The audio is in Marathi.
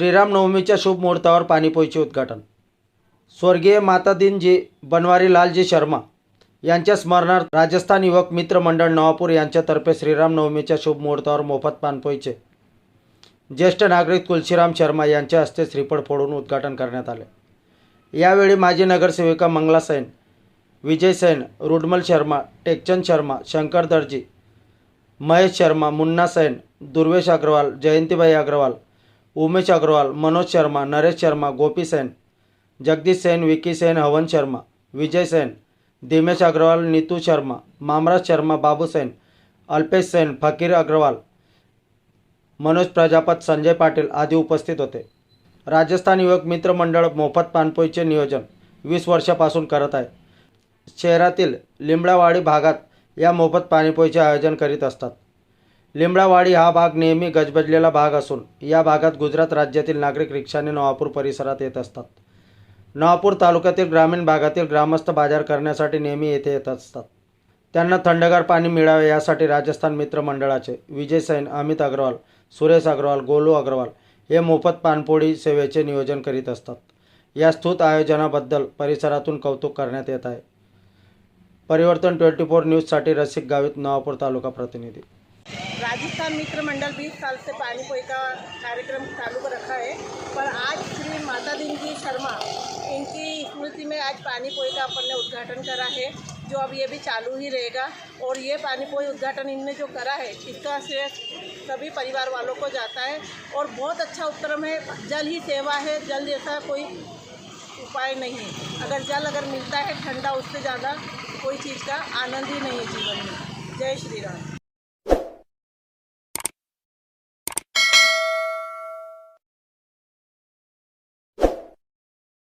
श्रीरामनवमीच्या शुभ मुहूर्तावर पाणीपोईचे उद्घाटन. स्वर्गीय माता दिनजी बनवारी लालजी शर्मा यांच्या स्मरणार्थ राजस्थान युवक मित्र मंडळ नवापूर यांच्यातर्फे श्रीरामनवमीच्या शुभ मुहूर्तावर मोफत पाणपोईचे. ज्येष्ठ नागरिक तुलसीराम शर्मा यांच्या हस्ते श्रीफळ फोडून उद्घाटन करण्यात आले. यावेळी माजी नगरसेविका मंगला सैन विजय सैन रुडमल शर्मा टेकचंद शर्मा शंकर दर्जी महेश शर्मा मुन्ना सैन दुर्वेश अग्रवाल जयंतीबाई अग्रवाल उमेश अग्रवाल मनोज शर्मा नरेश शर्मा गोपी सेन जगदीश सेन विकी सेन हवन शर्मा विजय सेन दिमेश अग्रवाल नीतू शर्मा मामराज शर्मा बाबू सेन अल्पेश सेन फकीर अग्रवाल मनोज प्रजापत संजय पाटील आदी उपस्थित होते. राजस्थान युवक मित्र मंडळ मोफत पाणपोईचे नियोजन वीस वर्षापासून करत आहे. शहरातील लिंबडावाडी भागात या मोफत पाणीपोईचे आयोजन करीत असतात. लिंबडावाडी हा भाग नेहमी गजबजलेला भाग असून या भागात गुजरात राज्यातील नागरिक रिक्षाने नवापूर परिसरात येत असतात. नवापूर तालुक्यातील ग्रामीण भागातील ग्रामस्थ बाजार करण्यासाठी नेहमी येथे येत असतात. त्यांना थंडगार पाणी मिळावे यासाठी राजस्थान मित्र मंडळाचे विजय सैन अमित अग्रवाल सुरेश अग्रवाल गोलू अग्रवाल हे मोफत पाणपोळी सेवेचे नियोजन करीत असतात. या स्थूत आयोजनाबद्दल परिसरातून कौतुक करण्यात येत आहे. परिवर्तन ट्वेंटी फोर न्यूजसाठी रसिक गावित नवापूर तालुका प्रतिनिधी. राजस्थान मित्र मंडल 20 साल से पानी पोई का कार्यक्रम चालू कर रखा है। पर आज श्री माता दिन जी शर्मा, इनकी स्मृति में आज पानी पोई का अपन ने उद्घाटन करा है, जो अब ये भी चालू ही रहेगा। और ये पानी पोई उद्घाटन इनने जो करा है, इसका श्रेय सभी परिवार वालों को जाता है। और बहुत अच्छा उपक्रम है, जल ही सेवा है, जल जैसा कोई उपाय नहीं है। अगर जल अगर मिलता है ठंडा, उससे ज़्यादा कोई चीज़ का आनंद ही नहीं है जीवन में। जय श्री राम।